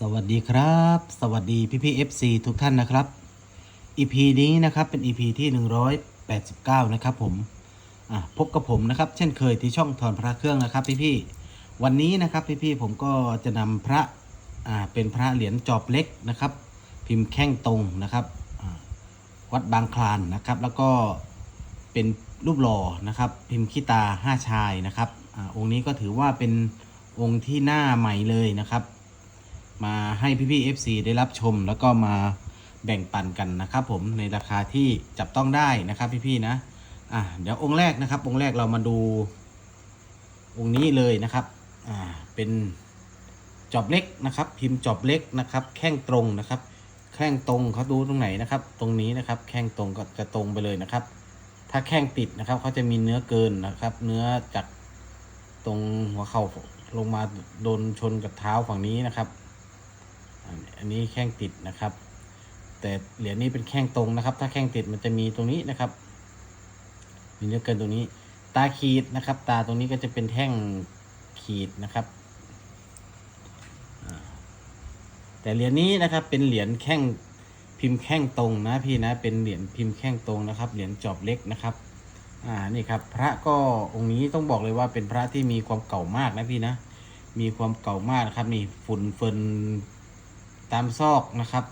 สวัสดีครับ สวัสดีพี่พี่ FC ทุกท่านนะครับ EP นี้นะครับเป็น EP ที่ 189 นะครับผมพบกับผมนะครับ เช่นเคยที่ช่องถอนพระเครื่องนะครับพี่พี่วันนี้นะครับพี่พี่ผมก็จะนำพระเป็นพระเหรียญจอบเล็กนะครับ พิมพ์แข้งตรงนะครับวัดบางคลานนะครับ แล้วก็เป็นรูปหล่อนะครับ พิมพ์ขี้ตาห้าชายนะครับอองค์นี้ก็ถือว่าเป็นองค์ที่หน้าใหม่เลยนะครับ มาให้พี่ๆ FC ได้รับชม แล้วก็มาแบ่งปันกันนะครับผมในราคาที่จับต้องได้นะครับพี่ๆนะอะเดี๋ยวองค์แรกนะครับ องค์แรกเรามาดู องค์นี้เลยนะครับอ่าเป็นจอบเล็กนะครับ พิมพ์จอบเล็กนะครับ แข้งตรงนะครับ แข้งตรงเขาดูตรงไหนนะครับ ตรงนี้นะครับ แข้งตรงก็จะตรงไปเลยนะครับ ถ้าแข้งติดนะครับเขาจะมีเนื้อเกินนะครับ เนื้อจากตรงหัวเข่าลงมาโดนชนกับเท้าฝั่งนี้นะครับ อันนี้แข้งติดนะครับ แต่เหรียญนี้เป็นแข้งตรงนะครับ ถ้าแข้งติดมันจะมีตรงนี้นะครับ มีเนื้อเกินตรงนี้ ตาขีดนะครับ ตาตรงนี้ก็จะเป็นแท่งขีดนะครับแต่เหรียญนี้นะครับเป็นเหรียญแข้งพิมพ์แข้งตรงนะพี่นะเป็นเหรียญพิมพ์แข้งตรงนะครับ เหรียญจอบเล็กนะครับอ่านี่ครับ พระก็องค์นี้ต้องบอกเลยว่าเป็นพระที่มีความเก่ามากนะพี่นะ มีความเก่ามากนะครับนี่ฝุ่นเฟิน ตามซอกนะครับ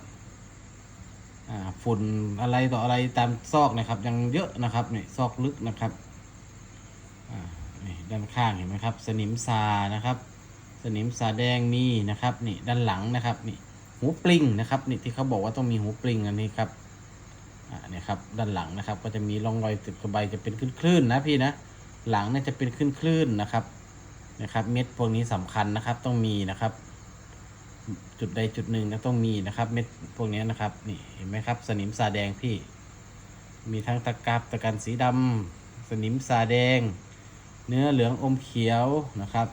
ฝุ่นอะไรต่ออะไรตามซอกนะครับ ยังเยอะนะครับนี่ซอกลึกนะครับนี่ด้านข้างเห็นไหมครับ สนิมซานะครับ สนิมซาแดงมีนะครับนี่ด้านหลังนะครับนี่หูปลิงนะครับนี่ที่เขาบอกว่าต้องมีหูปลิงอันนี้ครับอ่าเนี่ยครับด้านหลังนะครับ ก็จะมีร่องรอยติดกระใบจะเป็นคลื่นๆนะพี่นะหลังเนี่ยจะเป็นคลื่นๆนะครับนะครับ เม็ดพวกนี้สำคัญนะครับต้องมีนะครับ จุดใดจุดหนึ่งนะต้องมีนะครับ เม็ดพวกนี้นะครับ นี่เห็นไหมครับ สนิมซาแดงพี่ มีทั้งตะกรับตะกันสีดำสนิมซาแดง เนื้อเหลืองอมเขียวนะครับ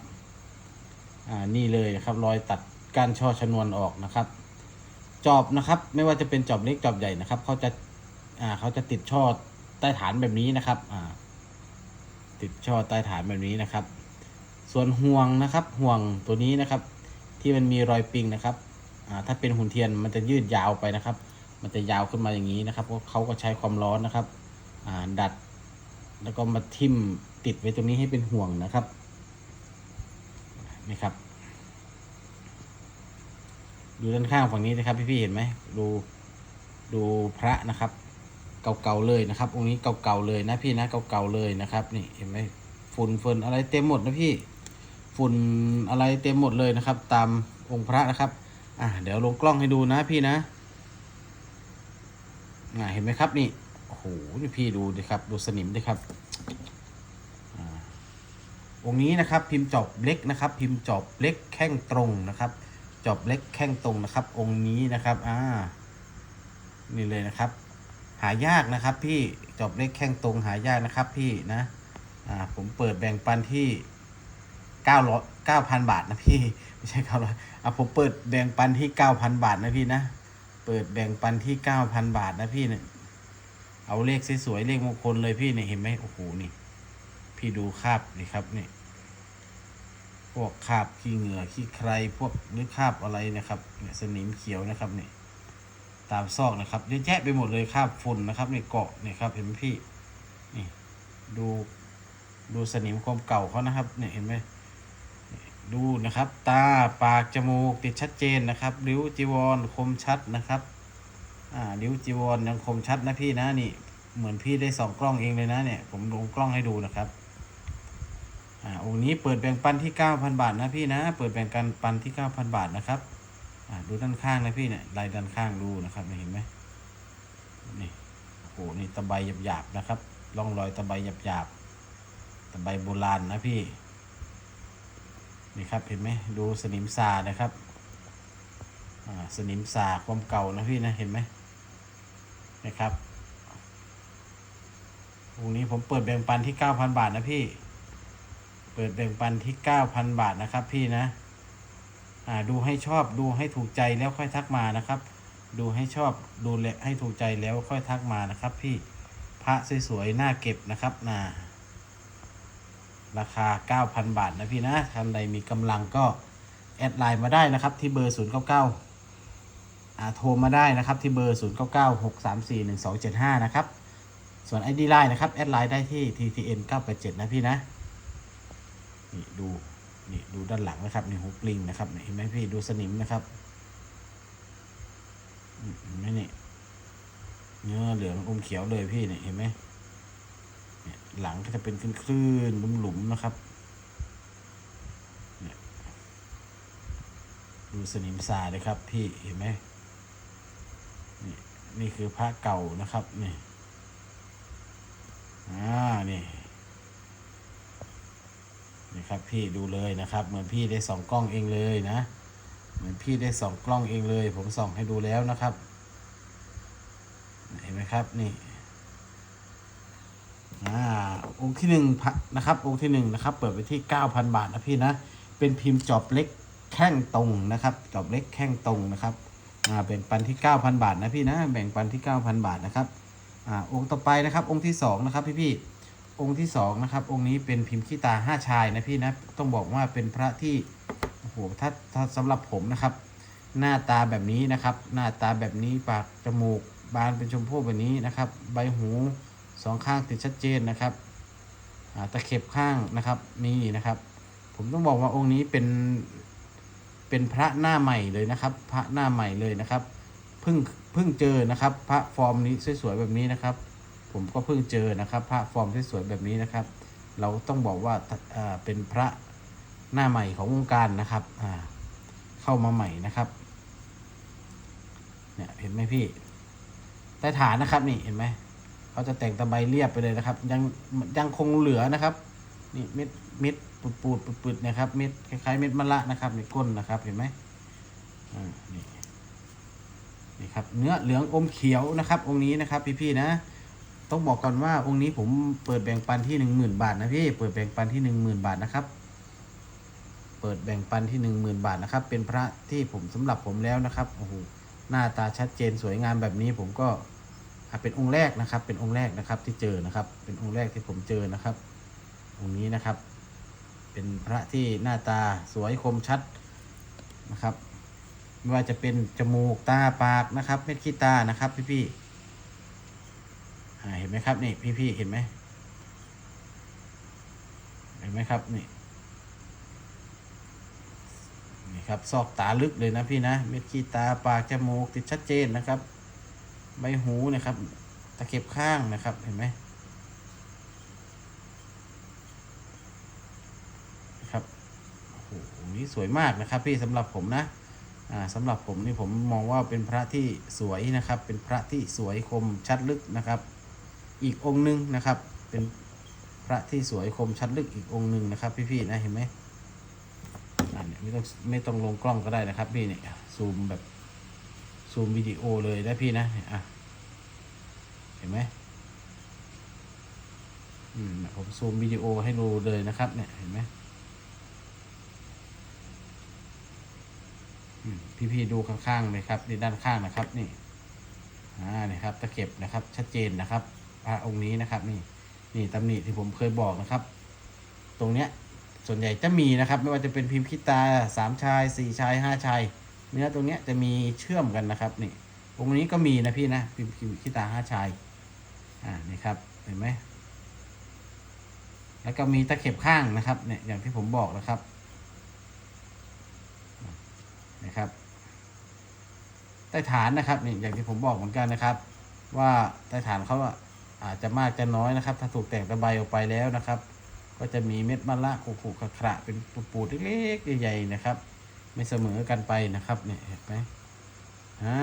อ่านี่เลยนะครับ รอยตัดก้านช่อชนวนออกนะครับ จอบนะครับ ไม่ว่าจะเป็นจอบเล็กจอบใหญ่นะครับเขาจะอ่าเขาจะติดช่อใต้ฐานแบบนี้นะครับ อ่า ติดช่อใต้ฐานแบบนี้นะครับ ส่วนห่วงนะครับ ห่วงตัวนี้นะครับ ที่มันมีรอยปิงนะครับถ้าเป็นหุ่นเทียนมันจะยืดยาวไปนะครับ มันจะยาวขึ้นมาอย่างนี้นะครับเพราะเขาก็ใช้ความร้อนนะครับดัด แล้วก็มาทิ่มติดไว้ตรงนี้ให้เป็นห่วงนะครับนี่ครับ ดูด้านข้างฝั่งนี้นะครับ พี่ๆเห็นไหมดูดูพระนะครับเก่าๆเลยนะครับ องค์นี้เก่าๆเลยนะพี่นะเก่าๆเลยนะครับ นี่เห็นไหมฝุ่นเฟินอะไรเต็มหมดนะพี่ ฝุ่นอะไรเต็มหมดเลยนะครับ ตามองค์พระนะครับอะเดี๋ยวลงกล้องให้ดูนะพี่นะอ่าเห็นไหมครับนี่โอ้โหนี่พี่ดูดิครับดูสนิมดิครับอ่าองค์นี้นะครับพิมพ์จอบเล็กนะครับ พิมพ์จอบเล็กแข้งตรงนะครับจอบเล็กแข้งตรงนะครับ องค์นี้นะครับอ่านี่เลยนะครับ หายากนะครับ พี่จอบเล็กแข้งตรงหายากนะครับ พี่นะอ่าผมเปิดแบ่งปันที่ เก้าร้อยเก้าพันบาทนะพี่ไม่ใช่เก้าร้อยอะผมเปิดแบ่งปันที่เก้าพันบาทนะพี่นะเปิดแบ่งปันที่เก้าพันบาทนะพี่เนี่ยเอาเลขสวยๆเลขมงคลเลยพี่เนี่ยเห็นไหมโอ้โหนี่ พี่ดูคาบนี่ครับนี่พวกคาบขี้เหงื่อขี้ใครพวกหรือคาบอะไรนะครับเนี่ยสนิมเขียวนะครับนี่ตามซอกนะครับเยอะแยะไปหมดเลยคาบฝุ่นนะครับนี่เกาะนี่ครับเห็นไหมพี่นี่ดูดูสนิมความเก่าเขานะครับเนี่ยเห็นไหม ดูนะครับ ตาปากจมูกติดชัดเจนนะครับ ริ้วจีวรคมชัดนะครับ อ่า ริ้วจีวรยังคมชัดนะพี่นะนี่ เหมือนพี่ได้สองกล้องเองเลยนะเนี่ย ผมลงกล้องให้ดูนะครับ อ่า องค์นี้เปิดแบ่งปันที่เก้าพันบาทนะพี่นะ เปิดแบ่งกันปันที่เก้าพันบาทนะครับ อ่า ดูด้านข้างนะพี่เนี่ย ลายด้านข้างดูนะครับเห็นไหมนี่ โอ้โห นี่ตะไบหยาบๆนะครับ ร่องรอยตะไบหยาบๆตะไบโบราณนะพี่ นี่ครับเห็นไหมดูสนิมซานะครับสนิมซาความเก่านะพี่นะเห็นไหมนะครับองนี้ผมเปิดแบ่งปันที่เก้าพันบาทนะพี่ เปิดแบ่งปันที่เก้าพันบาทนะครับพี่นะ อ่าดูให้ชอบดูให้ถูกใจแล้วค่อยทักมานะครับ ดูให้ชอบดูแลให้ถูกใจแล้วค่อยทักมานะครับ พี่พระสวยๆน่าเก็บนะครับนะ ราคา 9,000 บาทนะพี่นะท่านใดมีกำลังก็แอดไลน์มาได้นะครับที่เบอร์ 0 9 9อ่าโทรมาได้นะครับที่เบอร์ 0 9 9 6 3 4 1 2 7 5 นะครับ ส่วน ID Line นะครับ แอดไลน์ได้ที่ TTN 987 นะพี่นะ นี่ดู นี่ดูด้านหลังนะครับนี่ฮุกลิงนะครับเห็นไหมพี่ดูสนิมนะครับเห็นไหมนี่เนื้อเหลืองอมเขียวเลยพี่เนี่ยเห็นไหม หลังก็จะเป็นคลื่นๆหลุมๆนะครับดูสนิมสาเลยครับ พี่เห็นไหมนี่นี่คือพระเก่านะครับนี่อ่านี่นี่ครับพี่ดูเลยนะครับ เหมือนพี่ได้ส่องกล้องเองเลยนะ เหมือนพี่ได้ส่องกล้องเองเลย ผมส่องให้ดูแล้วนะครับ เห็นไหมครับนี่ อ่าองค์ที่หนึ่งนะครับ องค์ที่หนึ่งนะครับ เปิดไปที่เก้าพันบาทนะพี่นะ เป็นพิมพ์จอบเล็กแข้งตรงนะครับ จอบเล็กแข้งตรงนะครับ อ่าแบ่งปันที่เก้าพันบาทนะพี่นะ แบ่งปันที่เก้าพันบาทนะครับ อ่าองค์ต่อไปนะครับ องค์ที่สองนะครับพี่พี่ๆองค์ที่สองนะครับ องค์นี้เป็นพิมพ์ขี้ตาห้าชายนะพี่นะ ต้องบอกว่าเป็นพระที่ โอ้โห ถ้าถ้าสำหรับผมนะครับ หน้าตาแบบนี้นะครับ หน้าตาแบบนี้ ปากจมูกบานเป็นชมพู่แบบนี้นะครับ ใบหู สองข้างติดชัดเจนนะครับตะเข็บข้างนะครับมีนะครับ ผมต้องบอกว่าองค์นี้เป็นเป็นพระหน้าใหม่เลยนะครับ พระหน้าใหม่เลยนะครับเพิ่งเพิ่งเจอนะครับ พระฟอร์มนี้สวยๆแบบนี้นะครับ ผมก็เพิ่งเจอนะครับ พระฟอร์มสวยๆแบบนี้นะครับ เราต้องบอกว่าเป็นพระหน้าใหม่ของวงการนะครับเข้ามาใหม่นะครับเนี่ยเห็นไหมพี่ใต้ฐานนะครับนี่เห็นไหม เขาจะแต่งตะไบเรียบไปเลยนะครับ ยังยังคงเหลือนะครับนี่เม็ดเม็ดปูดปูดปูดนะครับเม็ดคล้ายๆเม็ดมะละนะครับในก้นนะครับเห็นไหมอ่านี่นี่ครับเนื้อเหลืองอมเขียวนะครับ องค์นี้นะครับพี่ๆนะ ต้องบอกก่อนว่าองค์นี้ผมเปิดแบ่งปันที่หนึ่งหมื่นบาทนะพี่เปิดแบ่งปันที่หนึ่งหมื่นบาทนะครับ เปิดแบ่งปันที่หนึ่งหมื่นบาทนะครับ เป็นพระที่ผมสำหรับผมแล้วนะครับโอ้โหหน้าตาชัดเจนสวยงามแบบนี้ผมก็ เป็นองค์แรกนะครับ เป็นองค์แรกนะครับที่เจอนะครับ เป็นองค์แรกที่ผมเจอนะครับ องค์นี้นะครับ เป็นพระที่หน้าตาสวยคมชัดนะครับ ไม่ว่าจะเป็นจมูกตาปากนะครับ เม็ดขี้ตานะครับพี่ๆอ่เห็นไหมครับนี่พี่พี่เห็นไหมเห็นไหมครับนี่นี่ครับซอกตาลึกเลยนะพี่นะ เม็ดขี้ตาปากจมูกติดชัดเจนนะครับ ใบหูนะครับ ตะเข็บข้างนะครับ เห็นไหมครับโอ้โหนี่สวยมากนะครับ พี่สำหรับผมนะอ่าสำหรับผมนี่ผมมองว่าเป็นพระที่สวยนะครับ เป็นพระที่สวยคมชัดลึกนะครับ อีกองค์หนึ่งนะครับ เป็นพระที่สวยคมชัดลึกอีกองค์หนึ่งนะครับ พี่ๆนะเห็นไหมอ่าเนี่ยไม่ต้องไม่ต้องลงกล้องก็ได้นะครับพี่เนี่ยซูมแบบ ซูมวิดีโอเลยนะพี่นะเนี่ยอะเห็นไหมอืมผมซูมวิดีโอให้ดูเลยนะครับเนี่ยเห็นไหมมพี่ๆดูข้างๆเลยครับในด้านข้างนะครับนี่อ่านี่ครับตะเข็บนะครับ ชัดเจนนะครับ พระองค์นี้นะครับ นี่นี่ตำหนิที่ผมเคยบอกนะครับ ตรงเนี้ยส่วนใหญ่จะมีนะครับ ไม่ว่าจะเป็นพิมพ์คิตาสามชายสี่ชายห้าชาย เนื้อตรงเนี้ยจะมีเชื่อมกันนะครับนี่องค์นี้ก็มีนะพี่นะพิมพ์พิมพ์คิตาห้าชายอ่านี่ครับเห็นไหมแล้วก็มีตะเข็บข้างนะครับเนี่ยอย่างที่ผมบอกนะครับนะครับใต้ฐานนะครับนี่อย่างที่ผมบอกเหมือนกันนะครับ ว่าใต้ฐานเขาอาจจะมากจะน้อยนะครับ ถ้าถูกแต่งตะไบออกไปแล้วนะครับ ก็จะมีเม็ดมะละขรุขระขระเป็นปูดๆเล็กๆใหญ่ๆนะครับ ไม่เสมอกันไปนะครับเนี่ยเห็นไหมอ่า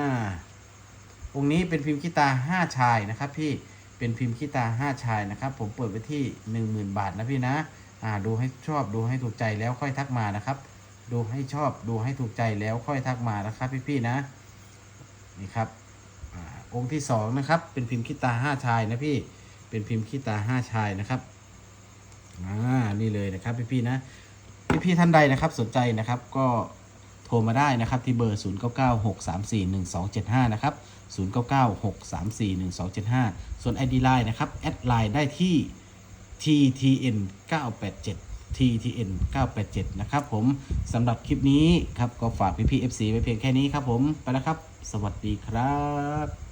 องค์นี้เป็นพิมพ์ขี้ตาห้าชายนะครับ พี่เป็นพิมพ์ขี้ตาห้าชายนะครับ ผมเปิดไปที่หนึ่งหมื่นบาทนะพี่นะอ่าดูให้ชอบดูให้ถูกใจแล้วค่อยทักมานะครับ ดูให้ชอบดูให้ถูกใจแล้วค่อยทักมานะครับ พี่ๆนะนี่ครับอาองค์ที่สองนะครับ เป็นพิมพ์ขี้ตาห้าชายนะพี่เป็นพิมพ์ขี้ตาห้าชายนะครับอ่านี่เลยนะครับพี่ๆนะ พี่ๆท่านใดนะครับสนใจนะครับก็โทรมาได้นะครับที่เบอร์ 0 9 9 6 3 4 1 2 7 5 นะครับ 0 9 9 6 3 4 1 2 7 5 ส่วน ID Line นะครับ แอดไลน์ได้ที่ TTN 987 TTN 987 นะครับผมสำหรับคลิปนี้ครับก็ฝากพี่ๆ FC ไว้เพียงแค่นี้ครับผม ไปแล้วครับ สวัสดีครับ